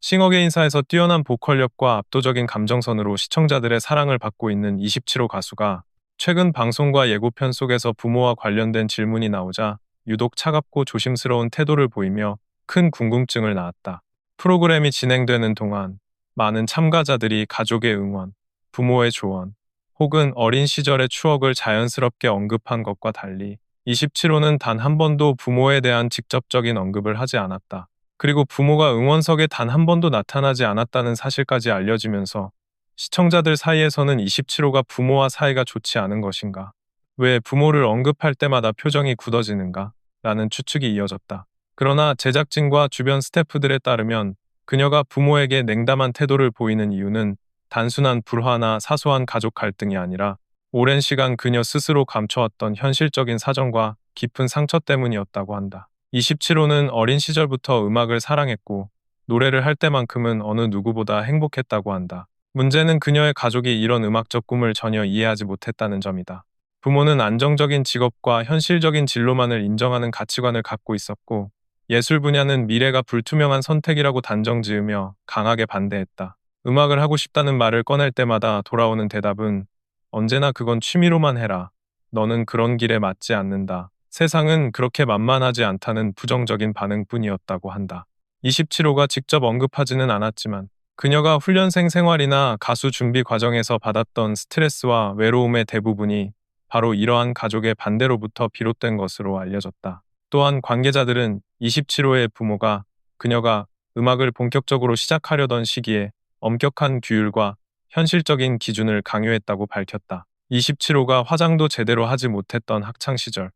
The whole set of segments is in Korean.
싱어게 인사에서 뛰어난 보컬력과 압도적인 감정선으로 시청자들의 사랑을 받고 있는 27호 가수가 최근 방송과 예고편 속에서 부모와 관련된 질문이 나오자 유독 차갑고 조심스러운 태도를 보이며 큰 궁금증을 낳았다. 프로그램이 진행되는 동안 많은 참가자들이 가족의 응원, 부모의 조언, 혹은 어린 시절의 추억을 자연스럽게 언급한 것과 달리 27호는 단 한 번도 부모에 대한 직접적인 언급을 하지 않았다. 그리고 부모가 응원석에 단 한 번도 나타나지 않았다는 사실까지 알려지면서 시청자들 사이에서는 27호가 부모와 사이가 좋지 않은 것인가? 왜 부모를 언급할 때마다 표정이 굳어지는가? 라는 추측이 이어졌다. 그러나 제작진과 주변 스태프들에 따르면 그녀가 부모에게 냉담한 태도를 보이는 이유는 단순한 불화나 사소한 가족 갈등이 아니라 오랜 시간 그녀 스스로 감춰왔던 현실적인 사정과 깊은 상처 때문이었다고 한다. 27호는 어린 시절부터 음악을 사랑했고 노래를 할 때만큼은 어느 누구보다 행복했다고 한다. 문제는 그녀의 가족이 이런 음악적 꿈을 전혀 이해하지 못했다는 점이다. 부모는 안정적인 직업과 현실적인 진로만을 인정하는 가치관을 갖고 있었고 예술 분야는 미래가 불투명한 선택이라고 단정 지으며 강하게 반대했다. 음악을 하고 싶다는 말을 꺼낼 때마다 돌아오는 대답은 언제나 그건 취미로만 해라. 너는 그런 길에 맞지 않는다. 세상은 그렇게 만만하지 않다는 부정적인 반응뿐이었다고 한다. 27호가 직접 언급하지는 않았지만 그녀가 훈련생 생활이나 가수 준비 과정에서 받았던 스트레스와 외로움의 대부분이 바로 이러한 가족의 반대로부터 비롯된 것으로 알려졌다. 또한 관계자들은 27호의 부모가 그녀가 음악을 본격적으로 시작하려던 시기에 엄격한 규율과 현실적인 기준을 강요했다고 밝혔다. 27호가 화장도 제대로 하지 못했던 학창 시절.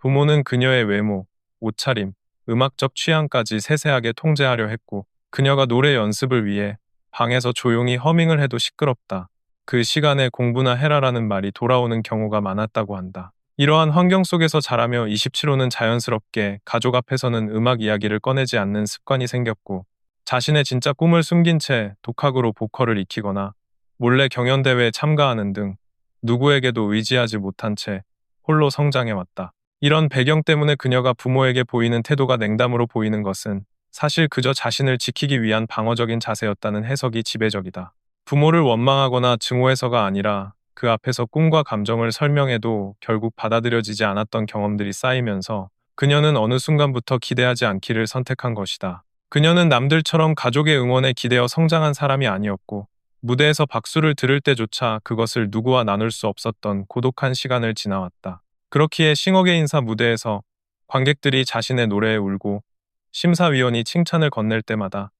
부모는 그녀의 외모, 옷차림, 음악적 취향까지 세세하게 통제하려 했고, 그녀가 노래 연습을 위해 방에서 조용히 허밍을 해도 시끄럽다. 그 시간에 공부나 해라라는 말이 돌아오는 경우가 많았다고 한다. 이러한 환경 속에서 자라며 27호는 자연스럽게 가족 앞에서는 음악 이야기를 꺼내지 않는 습관이 생겼고 자신의 진짜 꿈을 숨긴 채 독학으로 보컬을 익히거나 몰래 경연대회에 참가하는 등 누구에게도 의지하지 못한 채 홀로 성장해왔다. 이런 배경 때문에 그녀가 부모에게 보이는 태도가 냉담으로 보이는 것은 사실 그저 자신을 지키기 위한 방어적인 자세였다는 해석이 지배적이다. 부모를 원망하거나 증오해서가 아니라 그 앞에서 꿈과 감정을 설명해도 결국 받아들여지지 않았던 경험들이 쌓이면서 그녀는 어느 순간부터 기대하지 않기를 선택한 것이다. 그녀는 남들처럼 가족의 응원에 기대어 성장한 사람이 아니었고 무대에서 박수를 들을 때조차 그것을 누구와 나눌 수 없었던 고독한 시간을 지나왔다. 그렇기에 싱어게 인사 무대에서 관객들이 자신의 노래에 울고 심사위원이 칭찬을 건넬 때마다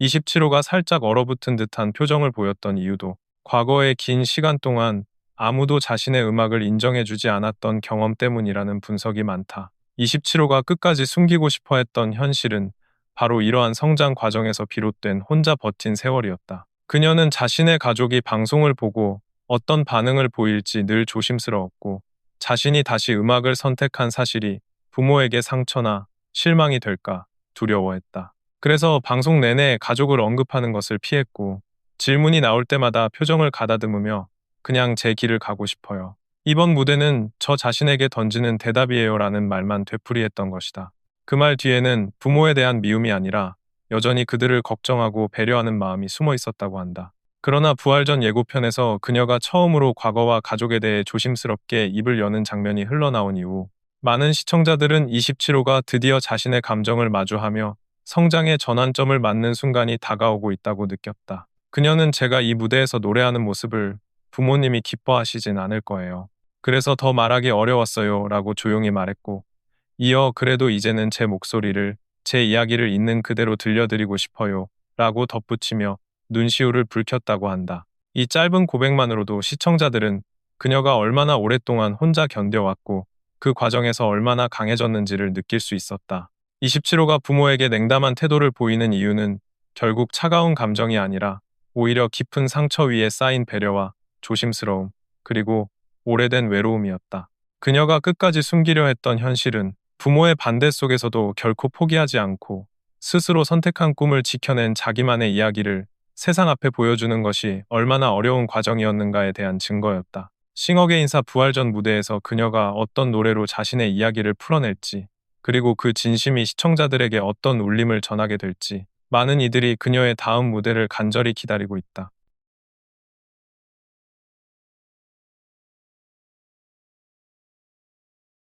27호가 살짝 얼어붙은 듯한 표정을 보였던 이유도 과거의 긴 시간 동안 아무도 자신의 음악을 인정해주지 않았던 경험 때문이라는 분석이 많다. 27호가 끝까지 숨기고 싶어 했던 현실은 바로 이러한 성장 과정에서 비롯된 혼자 버틴 세월이었다. 그녀는 자신의 가족이 방송을 보고 어떤 반응을 보일지 늘 조심스러웠고 자신이 다시 음악을 선택한 사실이 부모에게 상처나 실망이 될까 두려워했다. 그래서 방송 내내 가족을 언급하는 것을 피했고 질문이 나올 때마다 표정을 가다듬으며 그냥 제 길을 가고 싶어요. 이번 무대는 저 자신에게 던지는 대답이에요 라는 말만 되풀이했던 것이다. 그 말 뒤에는 부모에 대한 미움이 아니라 여전히 그들을 걱정하고 배려하는 마음이 숨어 있었다고 한다. 그러나 부활전 예고편에서 그녀가 처음으로 과거와 가족에 대해 조심스럽게 입을 여는 장면이 흘러나온 이후 많은 시청자들은 27호가 드디어 자신의 감정을 마주하며 성장의 전환점을 맞는 순간이 다가오고 있다고 느꼈다. 그녀는 제가 이 무대에서 노래하는 모습을 부모님이 기뻐하시진 않을 거예요. 그래서 더 말하기 어려웠어요. 라고 조용히 말했고, 이어 그래도 이제는 제 목소리를, 제 이야기를 있는 그대로 들려드리고 싶어요. 라고 덧붙이며 눈시울을 붉혔다고 한다. 이 짧은 고백만으로도 시청자들은 그녀가 얼마나 오랫동안 혼자 견뎌왔고 그 과정에서 얼마나 강해졌는지를 느낄 수 있었다. 27호가 부모에게 냉담한 태도를 보이는 이유는 결국 차가운 감정이 아니라 오히려 깊은 상처 위에 쌓인 배려와 조심스러움, 그리고 오래된 외로움이었다. 그녀가 끝까지 숨기려 했던 현실은 부모의 반대 속에서도 결코 포기하지 않고 스스로 선택한 꿈을 지켜낸 자기만의 이야기를 세상 앞에 보여주는 것이 얼마나 어려운 과정이었는가에 대한 증거였다. 싱어게 인사 부활전 무대에서 그녀가 어떤 노래로 자신의 이야기를 풀어낼지, 그리고 그 진심이 시청자들에게 어떤 울림을 전하게 될지 많은 이들이 그녀의 다음 무대를 간절히 기다리고 있다.